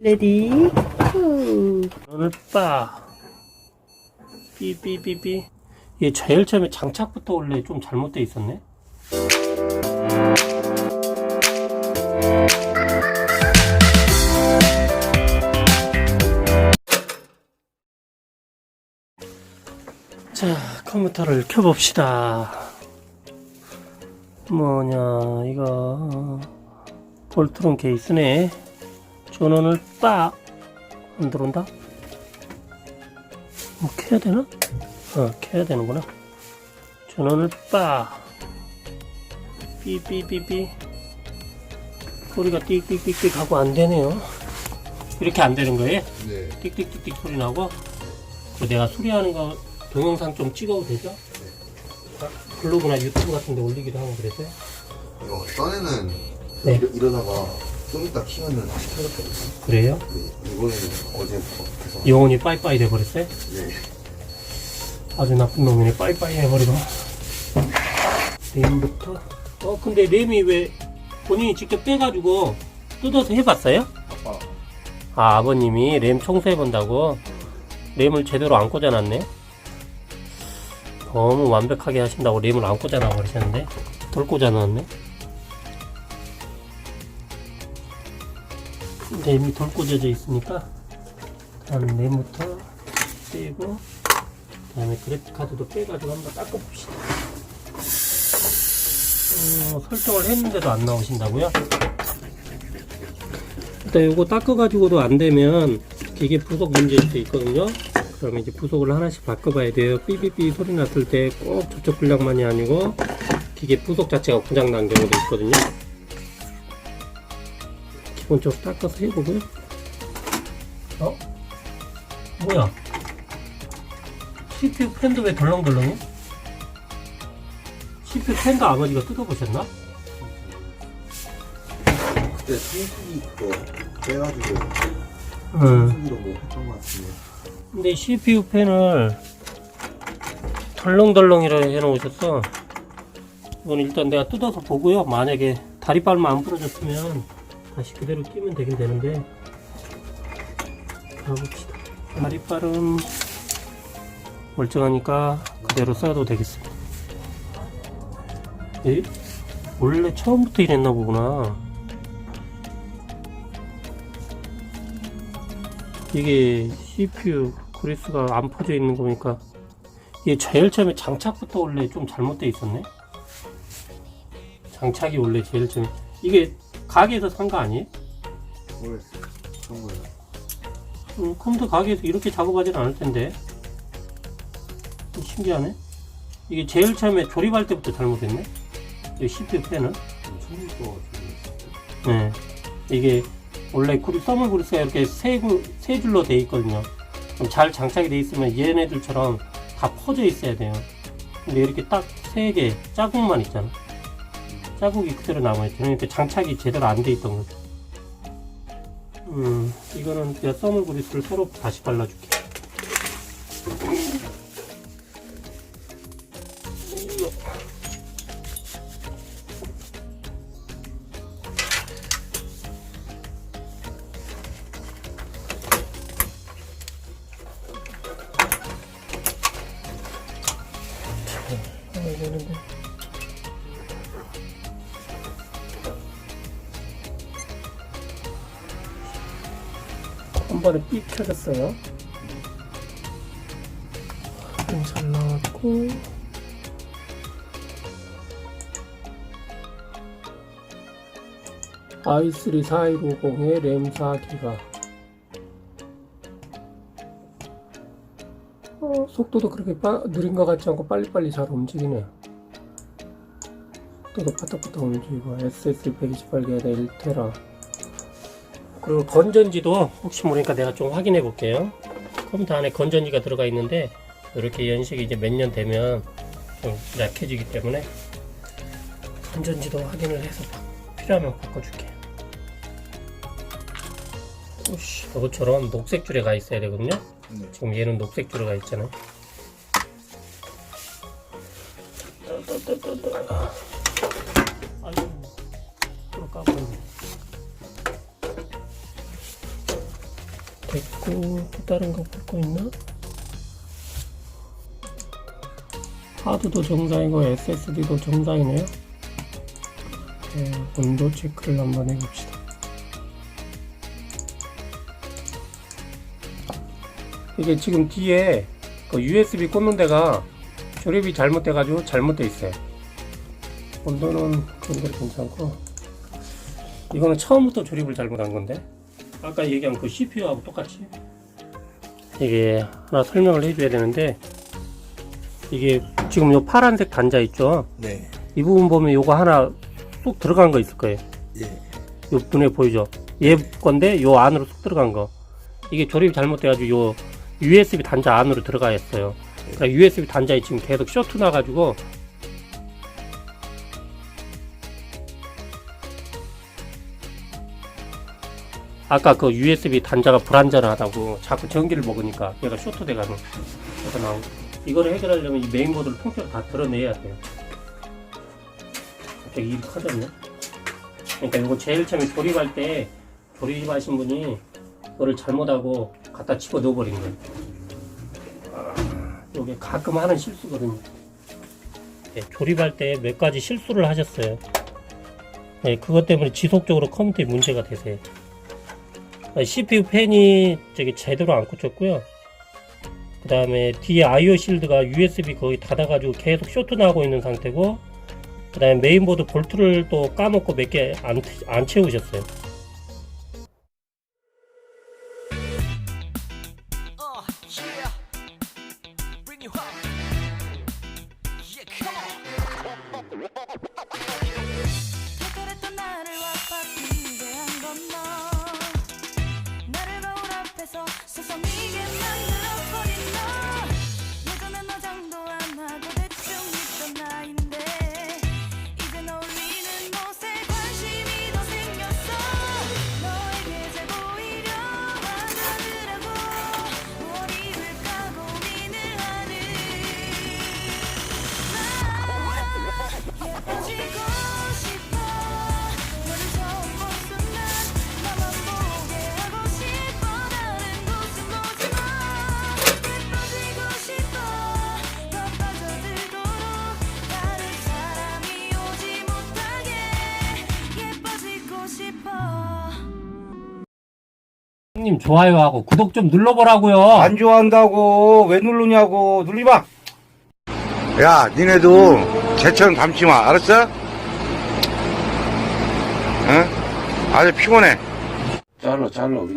레디 후. 오늘 빠 삐삐삐삐. 얘 제일 처음에 장착부터 원래 좀 잘못돼 있었네. 자 컴퓨터를 켜봅시다. 뭐냐 이거. 볼트론 케이스네 전원을 빡 안 들어온다? 뭐 켜야 되나? 어 켜야 되는구나 전원을 빡 삐삐삐삐 소리가 띡띡띡띡 하고 안 되네요 이렇게 안 되는 거예요? 네. 띡띡띡띡 소리 나고 그 내가 수리하는 거 동영상 좀 찍어도 되죠? 아, 블로그나 유튜브 같은 데 올리기도 하고 그래서요 이거 전에는 네. 이러, 이러다가 좀 이따 키면은 다시 켜졌거든요. 그래요? 네. 이번에는 어제부터 계속. 영혼이 빠이빠이 돼버렸어요? 네. 아주 나쁜 놈이네 빠이빠이 해버리고 램부터 어 근데 램이 왜 본인이 직접 빼가지고 뜯어서 해봤어요? 아빠. 아 아버님이 램 청소해본다고 램을 제대로 안 꽂아놨네 너무 완벽하게 하신다고 램을 안 꽂아놔 버리셨는데 덜 꽂아놨네 램이 덜 꽂아져 있으니까 일단 램부터 빼고 그 다음에 그래픽카드도 빼가지고 한번 닦아봅시다 어, 설정을 했는데도 안 나오신다고요? 일단 이거 닦아가지고도 안 되면 기계 부속 문제일 수 있거든요. 그러면 이제 부속을 하나씩 바꿔봐야 돼요. 삐삐삐 소리 났을 때꼭 저쪽 불량만이 아니고 기계 부속 자체가 고장난 경우도 있거든요. 기본적으로 닦아서 해보고요. 어? 뭐야? CPU 팬도 왜 덜렁덜렁해? CPU 팬도 아버지가 뜯어보셨나? 그때 청소기 그거 빼가지고 응. 청소기로 뭐 했던 것 같은데. 근데 CPU 펜을 덜렁덜렁이라 해놓으셨어. 이건 일단 내가 뜯어서 보고요. 만약에 다리빨만 안 부러졌으면 다시 그대로 끼면 되긴 되는데. 가봅시다. 다리빨은 멀쩡하니까 그대로 써도 되겠습니다. 에? 원래 처음부터 이랬나 보구나. 이게 CPU 그리스가 안 퍼져 있는 거 보니까 이게 제일 처음에 장착부터 원래 좀 잘못돼 있었네 장착이 원래 제일 처음에 이게 가게에서 산 거 아니에요? 모르겠어요. 그런 거예요. 음, 컴퓨터 가게에서 이렇게 작업하진 않을 텐데 음, 신기하네 이게 제일 처음에 조립할 때부터 잘못했네 이 CPU 펜은 청소기 거 같은데. 네. 이게 원래 구리 써머 구리스가 이렇게 세, 구- 세 줄로 돼 있거든요. 그럼 잘 장착이 돼 있으면 얘네들처럼 다 퍼져 있어야 돼요. 근데 이렇게 딱 세 개 자국만 있잖아. 자국이 그대로 남아있죠. 그러니까 장착이 제대로 안 돼 있던 거죠. 음, 이거는 내가 써머 구리스를 새로 다시 발라줄게. 한 번에 삑 켜졌어요. 좀잘 나왔고. i3 4150에 램 4기가. 어, 속도도 그렇게 빠, 느린 것 같지 않고 빨리빨리 잘 움직이네. 속도도 파닥파닥 움직이고 SSD 128개에다 1테라. 그리고 건전지도 혹시 모르니까 내가 좀 확인해 볼게요. 컴퓨터 안에 건전지가 들어가 있는데 이렇게 연식이 이제 몇 년 되면 좀 약해지기 때문에 건전지도 확인을 해서 바- 필요하면 바꿔줄게. 오씨, 이것처럼 녹색 줄에 가 있어야 되거든요. 네. 지금 얘는 녹색 줄에 가 있잖아요. 아유, 또 까먹었네. 됐고 또 다른 거 볼 거 있나? 하드도 정상이고 SSD도 정상이네요. 네, 온도 체크를 한번 해봅시다. 이게 지금 뒤에 그 USB 꽂는 데가 조립이 잘못돼가지고 잘못돼 있어요. 온도는 그대로 괜찮고 이거는 처음부터 조립을 잘못한 건데 아까 얘기한 그 CPU하고 똑같이? 이게 하나 설명을 해줘야 되는데 이게 지금 요 파란색 단자 있죠? 네. 이 부분 보면 요거 하나 쏙 들어간 거 있을 거예요. 예. 요 눈에 보이죠? 얘 건데 요 안으로 쏙 들어간 거. 이게 조립이 잘못돼가지고 요 USB 단자 안으로 들어가 있어요. 그러니까 USB 단자에 지금 계속 쇼트 나가지고 아까 그 USB 단자가 불안전하다고 자꾸 전기를 먹으니까 얘가 쇼트 돼가는 거가 나오고. 이거를 해결하려면 이 메인보드를 통째로 다 드러내야 돼요. 갑자기 일이 커졌네. 그러니까 이거 제일 처음에 조립할 때 조립하신 분이 이거를 잘못하고 갖다 집어 넣어버린 거예요. 아, 이게 가끔 하는 실수거든요. 네, 조립할 때 몇 가지 실수를 하셨어요. 네, 그것 때문에 지속적으로 컴퓨터에 문제가 되세요. 아, CPU 팬이 저기 제대로 안 꽂혔고요. 그 다음에 뒤에 IO 실드가 USB 거의 닫아가지고 계속 쇼트 나고 있는 상태고, 그 다음에 메인보드 볼트를 또 까먹고 몇 개 안 안 채우셨어요. Sa samigin ng 형님 좋아요하고 구독 좀 눌러보라고요. 안 좋아한다고 왜 누르냐고 눌리 봐. 야, 니네도 제처럼 담지 마, 알았어? 응? 아주 피곤해. 잘라 잘라 그냥.